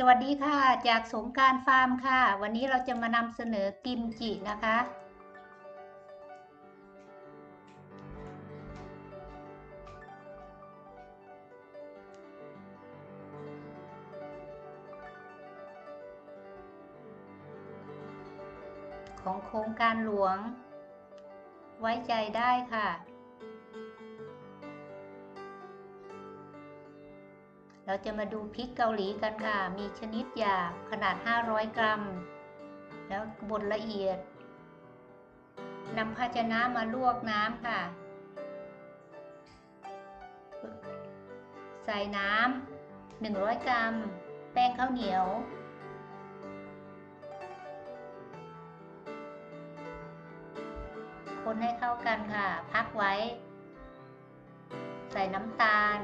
สวัสดีค่ะ จากสงการฟาร์มค่ะ วันนี้เราจะมานำเสนอกิมจินะคะ ของโครงการหลวง ไว้ใจได้ค่ะ เราจะมาดูพริกเกาหลีกันค่ะ มีชนิดหยาบขนาด 500 กรัม แล้วบดละเอียดนำภาชนะมาลวกน้ำค่ะ ใส่น้ำ 100 กรัม แป้งข้าวเหนียว คนให้เข้ากันค่ะ พักไว้ ใส่น้ำตาล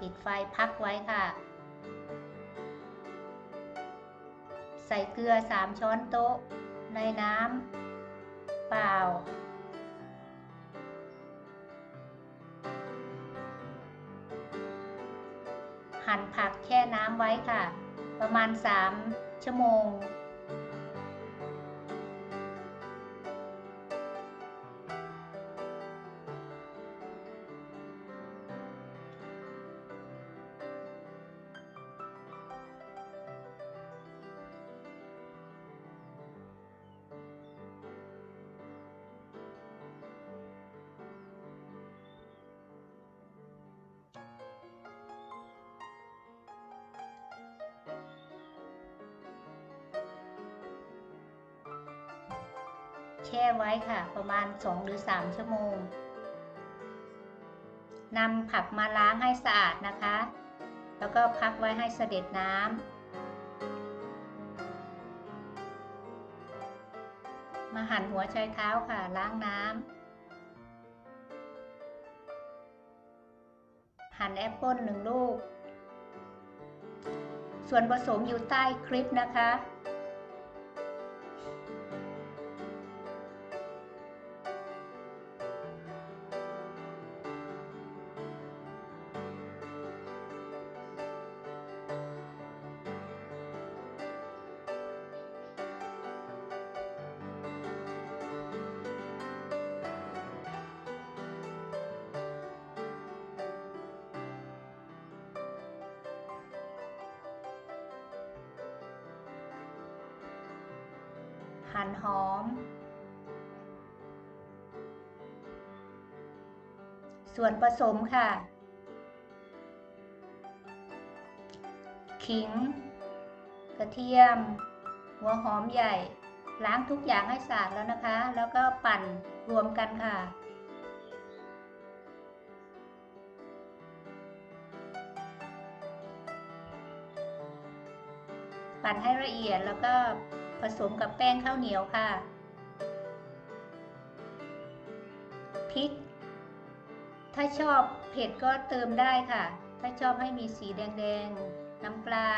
ปิดไฟพักไว้ค่ะ ใส่เกลือ 3 ช้อนโต๊ะ ในน้ำเปล่า หั่นผักแช่น้ำไว้ค่ะ ประมาณ 3 ชั่วโมง แช่ไว้ค่ะ ประมาณ 2 หรือ 3 ชั่วโมงนำผักมาล้างให้สะอาดนะคะ แล้วก็พักไว้ให้เสด็จน้ำ มาหั่นหัวไชเท้าค่ะ ล้างน้ำ หั่นแอปเปิ้ลหนึ่งลูก ส่วนผสมอยู่ใต้คลิปนะคะ หั่นหอม ส่วนผสมค่ะ ขิง กระเทียม หัวหอมใหญ่ ล้างทุกอย่างให้สะอาดแล้วนะคะ แล้วก็ปั่นรวมกันค่ะปั่นให้ละเอียดแล้วก็ ผสมกับแป้งข้าวเหนียวค่ะ พริก ถ้าชอบเผ็ดก็เติมได้ค่ะ ถ้าชอบให้มีสีแดงๆ น้ำปลา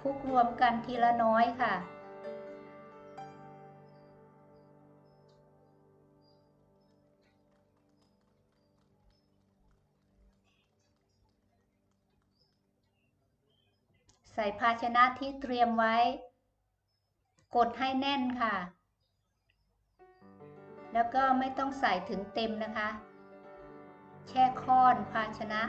คลุกรวมกันทีละน้อยค่ะ ใส่ภาชนะที่เตรียมไว้ กดให้แน่นค่ะ แล้วก็ไม่ต้องใส่ถึงเต็มนะคะ แช่ค้อนภาชนะ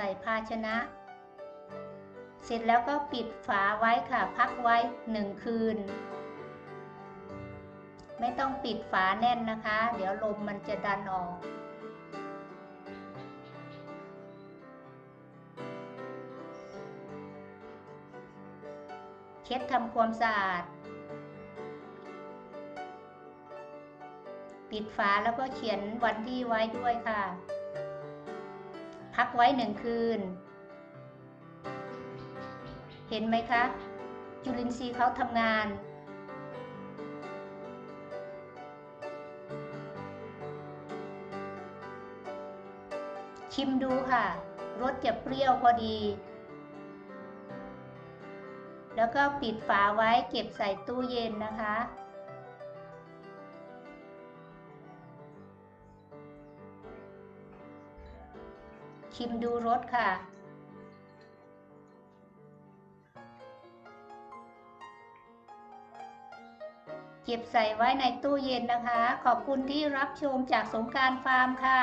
ใส่ภาชนะ เสร็จแล้วก็ปิดฝาไว้ค่ะ พักไว้หนึ่งคืน ไม่ต้องปิดฝาแน่นนะคะ เดี๋ยวลมมันจะดันออกเช็ดทำความสะอาด ปิดฝาแล้วก็เขียนวันที่ไว้ด้วยค่ะ พักไว้หนึ่งคืน เห็นไหมคะ จุลินทรีย์เขาทำงานชิมดูค่ะ รสจะเปรี้ยวพอดี แล้วก็ปิดฝาไว้เก็บใส่ตู้เย็นนะคะ ชิมดูรสค่ะ เก็บใส่ไว้ในตู้เย็นนะคะ ขอบคุณที่รับชมจากสงการฟาร์มค่ะ